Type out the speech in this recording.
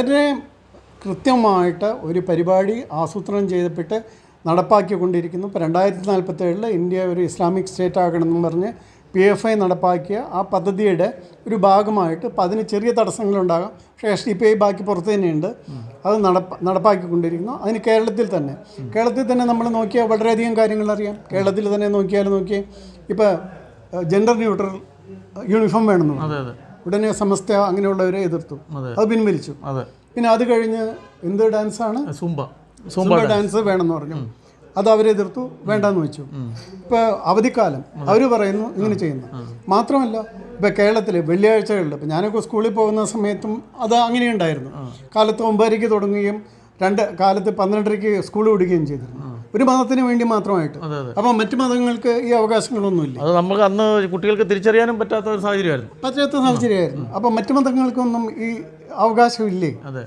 വളരെ കൃത്യമായിട്ട് ഒരു പരിപാടി ആസൂത്രണം ചെയ്തപ്പെട്ട് നടപ്പാക്കിക്കൊണ്ടിരിക്കുന്നു. ഇപ്പോൾ രണ്ടായിരത്തി നാൽപ്പത്തേഴിൽ ഇന്ത്യ ഒരു ഇസ്ലാമിക് സ്റ്റേറ്റ് ആകണമെന്നും പറഞ്ഞ് പി എഫ് ഐ നടപ്പാക്കിയ ആ പദ്ധതിയുടെ ഒരു ഭാഗമായിട്ട് ഇപ്പം അതിന് ചെറിയ തടസ്സങ്ങളുണ്ടാകാം. പക്ഷേ എസ് ഡി പി ഐ ബാക്കി പുറത്ത് തന്നെയുണ്ട്. അത് നടപ്പ നടപ്പാക്കിക്കൊണ്ടിരിക്കുന്നു. അതിന് കേരളത്തിൽ തന്നെ. കേരളത്തിൽ തന്നെ നമ്മൾ നോക്കിയാൽ വളരെയധികം കാര്യങ്ങൾ അറിയാം. കേരളത്തിൽ തന്നെ നോക്കിയാൽ നോക്കിയേ ഇപ്പോൾ ജെൻഡർ ന്യൂട്രൽ യൂണിഫോം വേണമെന്നു ഉടനെ സമസ്ത അങ്ങനെയുള്ളവരെ എതിർത്തു. അതെ. പിൻവലിച്ചു. പിന്നെ അത് കഴിഞ്ഞ് എന്ത് ഡാൻസാണ്? സുംബ. Zumba dance. വേണമെന്ന് പറഞ്ഞു. അത് അവരെ അവരെതിർത്തു വേണ്ടെന്ന് വെച്ചു. ഇപ്പോൾ അവധിക്കാലം അവർ പറയുന്നു ഇങ്ങനെ ചെയ്യുന്നു. മാത്രമല്ല ഇപ്പോൾ കേരളത്തിൽ വെള്ളിയാഴ്ചകളിൽ ഇപ്പോൾ ഞാനൊക്കെ സ്കൂളിൽ പോകുന്ന സമയത്തും അത് അങ്ങനെ ഉണ്ടായിരുന്നു കാലത്ത് ഒമ്പതരയ്ക്ക് തുടങ്ങുകയും രണ്ട് കാലത്ത് പന്ത്രണ്ടരയ്ക്ക് സ്കൂൾ വിടുകയും ചെയ്തിരുന്നു. ഒരു മതത്തിന് വേണ്ടി മാത്രമായിട്ട്. അപ്പോൾ മറ്റു മതങ്ങൾക്ക് ഈ അവകാശങ്ങളൊന്നുമില്ല. അത് നമുക്ക് അന്ന് കുട്ടികൾക്ക് തിരിച്ചറിയാനും പറ്റാത്ത ഒരു സാഹചര്യമായിരുന്നു. പറ്റാത്ത സാഹചര്യമായിരുന്നു. അപ്പൊ മറ്റു മതങ്ങൾക്കൊന്നും ഈ അവകാശമില്ലേ? അതെ.